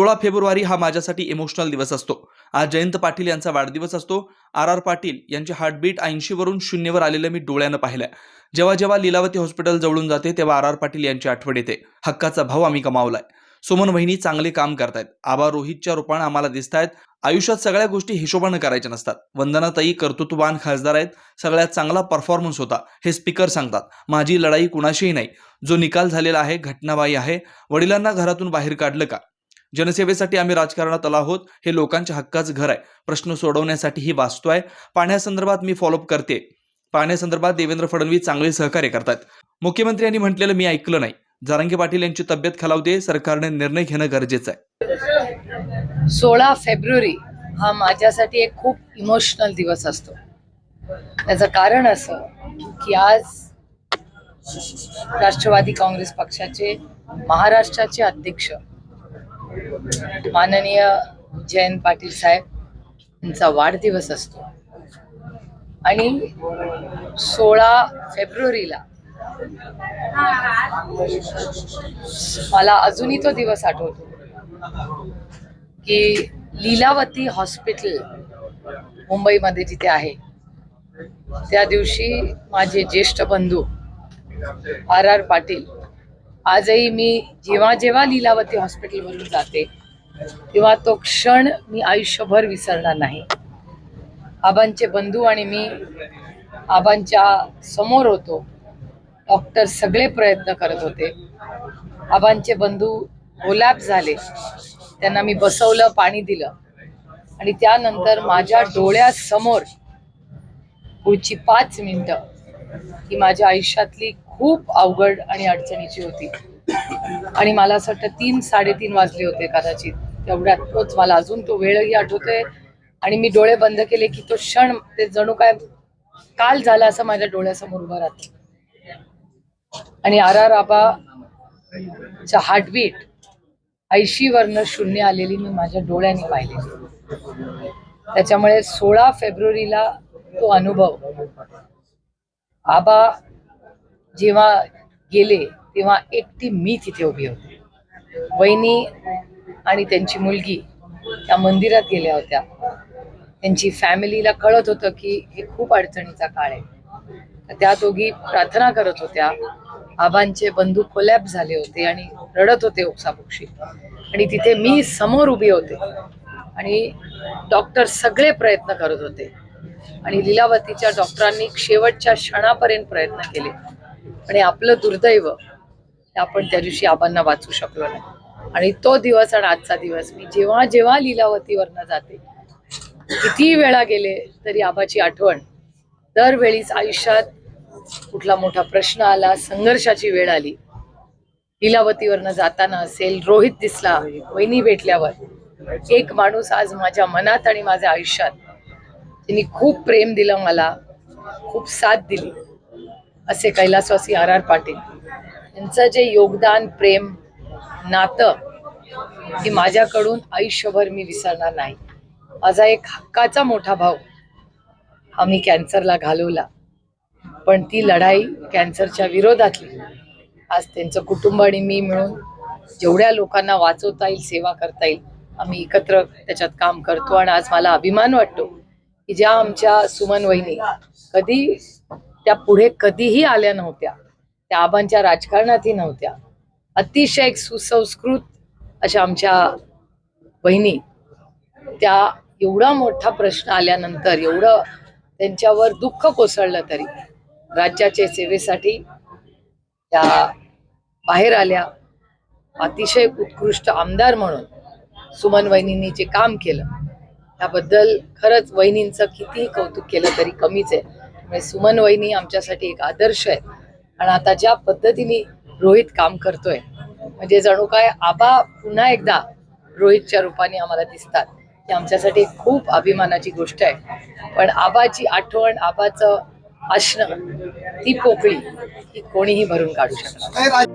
सोळा फेब्रुवारी हा माझ्यासाठी इमोशनल दिवस असतो. आज जयंत पाटील यांचा वाढदिवस असतो. आर आर पाटील यांची हार्टबीट ऐंशीवरून शून्यवर आलेलं मी डोळ्यानं पाहिलंय. जेव्हा जेव्हा लीलावती हॉस्पिटल जवळून जाते तेव्हा आर आर पाटील यांची आठवण येते. हक्काचा भाव आम्ही कमावलाय सुमन वहिनी चांगले काम करतायत. आबा रोहितच्या रूपानं आम्हाला दिसतायत. आयुष्यात सगळ्या गोष्टी हिशोबानं करायच्या नसतात. वंदनाताई कर्तृत्ववान खासदार आहेत. सगळ्यात चांगला परफॉर्मन्स होता. हे स्पीकर सांगतात. माझी लढाई कुणाशीही नाही. जो निकाल झालेला आहे घटनाबाई आहे. वडिलांना घरातून बाहेर काढलं का? जनसेवेसाठी आम्ही राजकारणात आलो आहोत. हे लोकांच्या हक्काचं घर आहे. प्रश्न सोडवण्यासाठी ही वास्तू आहे. पाण्यासंदर्भात मी फॉलोअप करते. पाण्यासंदर्भात देवेंद्र फडणवीस चांगले सहकार्य करतात. मुख्यमंत्री यांनी म्हटलेलं मी ऐकलं नाही. जारंगे पाटील यांची तब्येत खालावते सरकारने निर्णय घेणं गरजेचं आहे. सोळा फेब्रुवारी हा माझ्यासाठी एक खूप इमोशनल दिवस असतो. त्याचं कारण असं की आज राष्ट्रवादी काँग्रेस पक्षाचे महाराष्ट्राचे अध्यक्ष माननीय जयंत पाटील साहेब यांचा वाढदिवस असतो. आणि सोळा फेब्रुवारीला मला अजूनही तो दिवस आठवतो की लीलावती हॉस्पिटल मुंबईमध्ये जिथे आहे त्या दिवशी माझे ज्येष्ठ बंधू आर आर पाटील आजही मी जेव्हा जेव्हा लीलावती हॉस्पिटलवरून जाते तेव्हा तो क्षण मी आयुष्यभर विसरणार नाही. आबांचे बंधू आणि मी आबांच्या समोर होतो. डॉक्टर सगळे प्रयत्न करत होते. आबांचे बंधू ओलाप झाले. त्यांना मी बसवलं पाणी दिलं. आणि त्यानंतर माझ्या डोळ्यासमोर पुढची पाच मिनटं ही माझ्या आयुष्यातली खूप अवघड आणि अडचणीची होती. आणि मला असं वाटतं तीन साडेतीन वाजले होते कदाचित. तेवढ्यात तोच मला अजून तो वेळही आठवतोय. आणि मी डोळे बंद केले की तो क्षण ते जणू काय काल झाला असं माझ्या डोळ्यासमोर उभं राहत. आणि आर आर आबाचा हार्टबीट ऐंशी वरनं शून्य आलेली मी माझ्या डोळ्याने पाहिलेली. त्याच्यामुळे सोळा फेब्रुवारीला तो अनुभव. आबा जेव्हा गेले तेव्हा एकटी मी तिथे उभी होते. वहिनी आणि त्यांची मुलगी त्या मंदिरात गेल्या होत्या. त्यांची फॅमिलीला कळत होतं की हे खूप अडचणीचा काळ आहे. त्या दोघी प्रार्थना करत होत्या. आबांचे बंधू कोलॅप झाले होते आणि रडत होते ओक्साबोक्षी आणि तिथे मी समोर उभी होते. आणि डॉक्टर सगळे प्रयत्न करत होते. आणि लीलावतीच्या डॉक्टरांनी शेवटच्या क्षणापर्यंत प्रयत्न केले. आणि आपलं दुर्दैव आपण त्या दिवशी आबांना वाचू शकलो नाही. आणि तो दिवस आणि आजचा दिवस मी जेव्हा जेव्हा लीलावतीवरनं जाते कितीही वेळा गेले तरी आबाची आठवण. दरवेळीच आयुष्यात कुठला मोठा प्रश्न आला संघर्षाची वेळ आली. लीलावतीवरनं जाताना असेल रोहित दिसला वहिनी भेटल्यावर. एक माणूस आज माझ्या मनात आणि माझ्या आयुष्यात त्यांनी खूप प्रेम दिलं मला खूप साथ दिली. असे कैलासवासी आर आर पाटील. त्यांचं जे योगदान प्रेम नातं हे माझ्याकडून आयुष्यभर मी विसरणार नाही. माझा एक हक्काचा मोठा भाऊ हा मी कॅन्सरला घालवला. पण ती लढाई कॅन्सरच्या विरोधातली. आज त्यांचं कुटुंब आणि मी मिळून जेवढ्या लोकांना वाचवता येईल सेवा करता येईल आम्ही एकत्र त्याच्यात काम करतो आणि आज मला अभिमान वाटतो की ज्या आमच्या सुमन वहिनी कधी त्या पुढे कधीही आल्या नव्हत्या. त्या आबांच्या राजकारणातही नव्हत्या. अतिशय एक सुसंस्कृत अशा आमच्या बहिणी त्या एवढा मोठा प्रश्न आल्यानंतर एवढं त्यांच्यावर दुःख कोसळलं तरी राज्याच्या सेवेसाठी त्या बाहेर आल्या. अतिशय उत्कृष्ट आमदार म्हणून सुमन वहिनींनी जे काम केलं त्याबद्दल खरंच वहिनींचं कितीही कौतुक केलं तरी कमीच आहे. म्हणजे सुमन वहिनी आमच्यासाठी एक आदर्श आहे आणि आता ज्या पद्धतीने रोहित काम करतोय म्हणजे जणू काय आबा पुन्हा एकदा रोहितच्या रूपाने आम्हाला दिसतात ही आमच्यासाठी खूप अभिमानाची गोष्ट आहे. पण आबाची आठवण आबाचं असणं ती पोकळी ही कोणीही भरून काढू शकणार